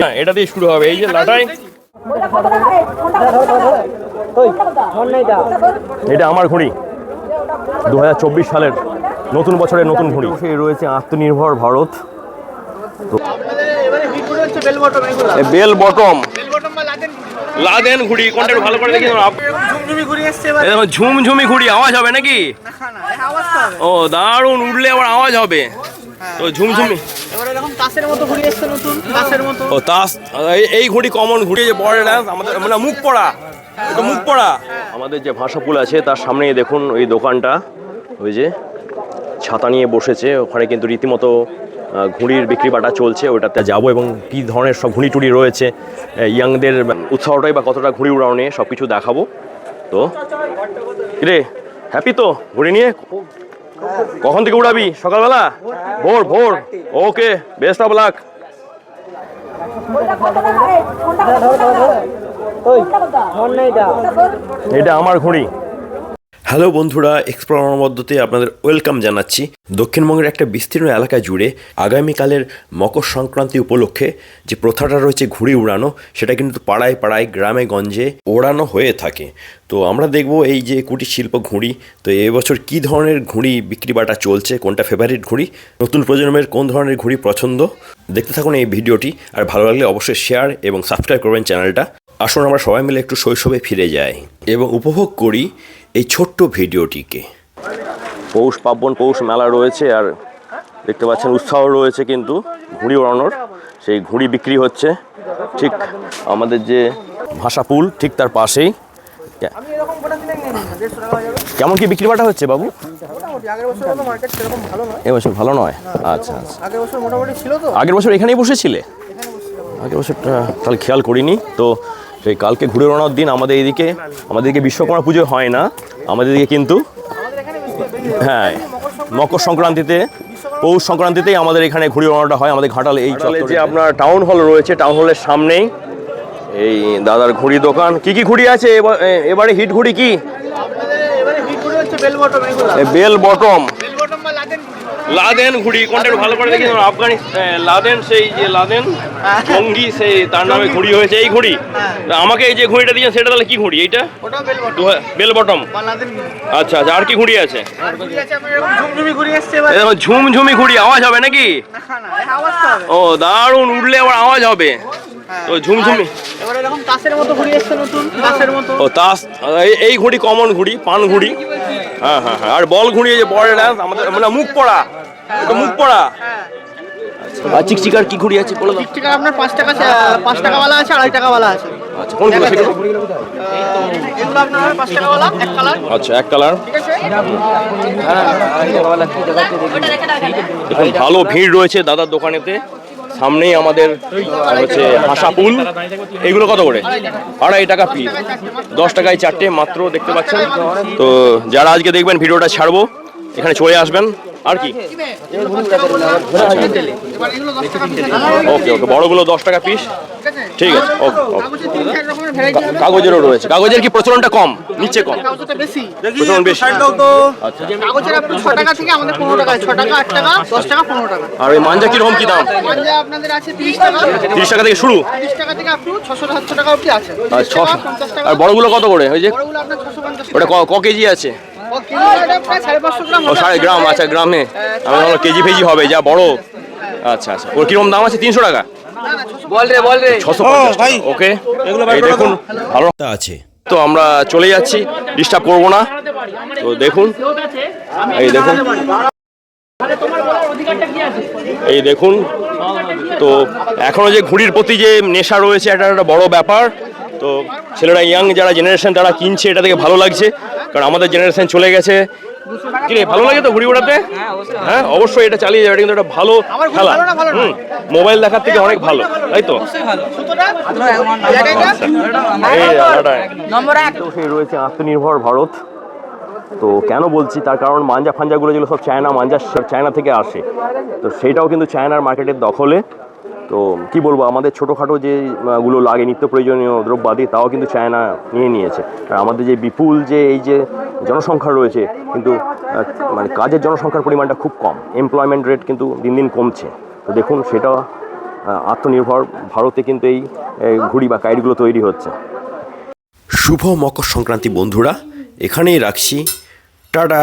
হ্যাঁ এটা দিয়ে শুরু হবে। এই যে লাটাই এটা আমার ঘড়ি। দু হাজার চব্বিশ সালের নতুন বছরের নতুন ঘড়ি। রয়েছে আত্মনির্ভর ভারত। Bell bottom. লাদেন ঘুড়ি। কোনটা ভালো করে দেখি ঝুমঝুমি ঘুড়ি আওয়াজ হবে নাকি? ও দারুণ উঠলে আবার আওয়াজ হবে। তো ঝুমঝুমি এরকম তাসের মতো ঘুরে এসছে নতুন তাসের মতো। ও তাস এই- ঘুড়ি কমন ঘুড়ি যে বড় ডান্স আমাদের মানে মুখ পড়া এটা মুখ পড়া। আমাদের যে ভাষাপুল আছে তার সামনেই দেখুন ওই দোকানটা ওই যে ছাতা নিয়ে বসেছে ওখানে কিন্তু রীতিমতো ঘুড়ির বিক্রি বাটা চলছে ওটাতে যাব এবং কী ধরনের সব ঘুড়ি টুড়ি রয়েছে ইয়াংদের উৎসাহটাই বা কতটা ঘুড়ি উড়ানো নিয়ে সব কিছু দেখাবো। তো রে হ্যাপি তো? ঘুড়ি নিয়ে? কখন থেকে উড়াবি? সকালবেলা? ভোর ভোর। ওকে বেস্ট অফ লাক এটা আমার ঘড়ি। হ্যালো বন্ধুরা এক্সপ্লোরার মধ্যতে আপনাদের ওয়েলকাম জানাচ্ছি। দক্ষিণবঙ্গের একটা বিস্তীর্ণ এলাকা জুড়ে আগামীকালের মকর সংক্রান্তি উপলক্ষে যে প্রথাটা রয়েছে ঘুড়ি উড়ানো, সেটা কিন্তু পাড়ায় পাড়ায়, গ্রামে গঞ্জে ওড়ানো হয়ে থাকে। তো আমরা দেখব এই যে কুটির শিল্প ঘুড়ি, তো এবছর কী ধরনের ঘুড়ি বিক্রি বাটা চলছে, কোনটা ফেভারিট ঘুড়ি, নতুন প্রজন্মের কোন ধরনের ঘুড়ি পছন্দ? দেখতে থাকুন এই ভিডিওটি, আর ভালো লাগলে অবশ্যই শেয়ার এবং সাবস্ক্রাইব করবেন চ্যানেলটা। আসুন আমরা সবাই মিলে একটু শৈশবে ফিরে যাই এবং উপভোগ করি এই ছোট্ট ভিডিওটিকে। পৌষ পার্বণ, পৌষ মেলা রয়েছে আর দেখতে পাচ্ছেন উৎসাহ রয়েছে কিন্তু ঘুড়ি ওড়ানোর। সেই ঘুড়ি বিক্রি হচ্ছে ঠিক আমাদের যে ভাষাপুল ঠিক তার পাশেই। কেমন কি বিক্রি বাটা হচ্ছে বাবু? এবছর ভালো নয়। আচ্ছা আচ্ছা। আগের বছর এখানেই বসেছিলে? আগের বছরটা তাহলে খেয়াল করিনি। তো সেই কালকে ঘুরে ওড়ানোর দিন আমাদের এইদিকে আমাদের এদিকে বিশ্বকর্মা পুজো হয় না আমাদের এদিকে কিন্তু হ্যাঁ মকর সংক্রান্তিতে পৌষ সংক্রান্তিতেই আমাদের এখানে ঘুরে ওড়ানোটা হয় আমাদের ঘাটালে এই চলে যে আপনার টাউন হল রয়েছে টাউন হলের সামনেই এই দাদার ঘুড়ি দোকান। কি কি ঘুড়ি আছে? এবার- এবারে হিট ঘুড়ি কি? আপনাদের এবারে হিট ঘুরে হচ্ছে বেল বটম লাদেন ঘুড়ি কোনটা একটু ভালো করে দেখি? আফগানি লাদেন সেই যে লাদেন জঙ্গি সেই তার নামে ঘুড়ি হয়েছে এই ঘুড়ি। আমাকে এই যে ঘুড়িটা দিয়েছেন সেটা তাহলে কি ঘুড়ি? এইটা? বেল বটম আচ্ছা আচ্ছা আর কি ঘুড়ি আছে? ঝুমঝুমি ঘুড়ি আওয়াজ হবে নাকি? ও দারুণ উঠলে আবার আওয়াজ হবে। তো ঝুমঝুমি এরকম তাসের মতো ঘুরে এসছে নতুন তাসের মতো। ও তাস এই- এই ঘুড়ি কমন ঘুড়ি পান ঘুড়ি। হ্যাঁ হ্যাঁ হ্যাঁ। আর বল ঘুড়ি এই যে বড় ডান্স আমাদের মানে মুখ পড়া। এটা মুখ পড়া। হ্যাঁ আর চিকচিকার কি ঘুড়ি আছে বলে ঠিক আপনার পাঁচ টাকা পাঁচ টাকাওয়ালা আছে আড়াই টাকাওয়ালা আছে। আচ্ছা কোনগুলো সেগুলো এগুলো আপনার হবে পাঁচ টাকাওয়ালা এক কালার। আচ্ছা এক কালার। ঠিক আছে? দেখুন ভালো ভিড় রয়েছে দাদার দোকানেতে। সামনেই আমাদের হচ্ছে হাসাপুল এগুলো কত করে? আড়াই টাকা পিস দশ টাকায় চারটে মাত্র দেখতে পাচ্ছেন। তো যারা আজকে দেখবেন, ভিডিওটা ছাড়বো, এখানে চলে আসবেন। আর কি? ওকে ওকে বড়গুলো দশ টাকা পিস ঠিক আছে ওকে ওকে কাগজেরও রয়েছে। কাগজের কি প্রচলনটা কম? নিচে কম? প্রচলন বেশি। আচ্ছা। আর ওই মাঞ্জা কীরকম কি দাম? তিরিশ টাকা থেকে শুরু? আর বড়গুলো কত করে? ওই যে ওটা ক কেজি আছে? ও সাড়ে গ্রাম আচ্ছা গ্রামে। আমি ভাবলাম কেজি ফেজি হবে যা বড়। আচ্ছা আচ্ছা। ওর কীরকম দাম আছে? তিনশো টাকা? বল রে বল রে। ছশো ওকে? দেখুন ভালো। আছে। তো আমরা চলে যাচ্ছি ডিস্টার্ব করব না। তো দেখুন এই দেখুন। এই দেখুন। তো এখনও যে ঘুড়ির প্রতি যে নেশা রয়েছে এটা একটা বড় ব্যাপার। তো ছেলেরা ইয়াং যারা জেনারেশন তারা কিনছে এটা থেকে ভালো লাগছে। কারণ আমাদের জেনারেশন চলে গেছে। কি ভালো লাগে তো ঘুড়ি ওড়াতে? হ্যাঁ অবশ্যই। এটা চালিয়ে যাবে এটা কিন্তু একটা ভালো খেলা। ভালো না, ভালো না? হুম মোবাইল দেখার থেকে অনেক ভালো তাই তো? রয়েছে আত্মনির্ভর ভারত। তো কেন বলছি তার কারণ মাঞ্জা ফাঞ্জাগুলো যেগুলো সব চায়না মাঞ্জা সব চায়না থেকে আসে। তো সেটাও কিন্তু চায়নার মার্কেটের দখলে। তো কি বলব আমাদের ছোটোখাটো যে আহ, গুলো লাগে নিত্য প্রয়োজনীয় দ্রব্যাদি তাও কিন্তু চায়না নিয়ে নিয়েছে। আর আমাদের যে বিপুল যে এই যে জনসংখ্যা রয়েছে কিন্তু মানে কাজের জনসংখ্যার পরিমাণটা খুব কম। এমপ্লয়মেন্ট রেট কিন্তু দিন দিন কমছে। তো দেখুন সেটা আত্মনির্ভর ভারতে কিন্তু এই ঘুড়ি বা কাইটগুলো তৈরি হচ্ছে। শুভ মকর সংক্রান্তি বন্ধুরা এখানেই রাখছি। টাটা!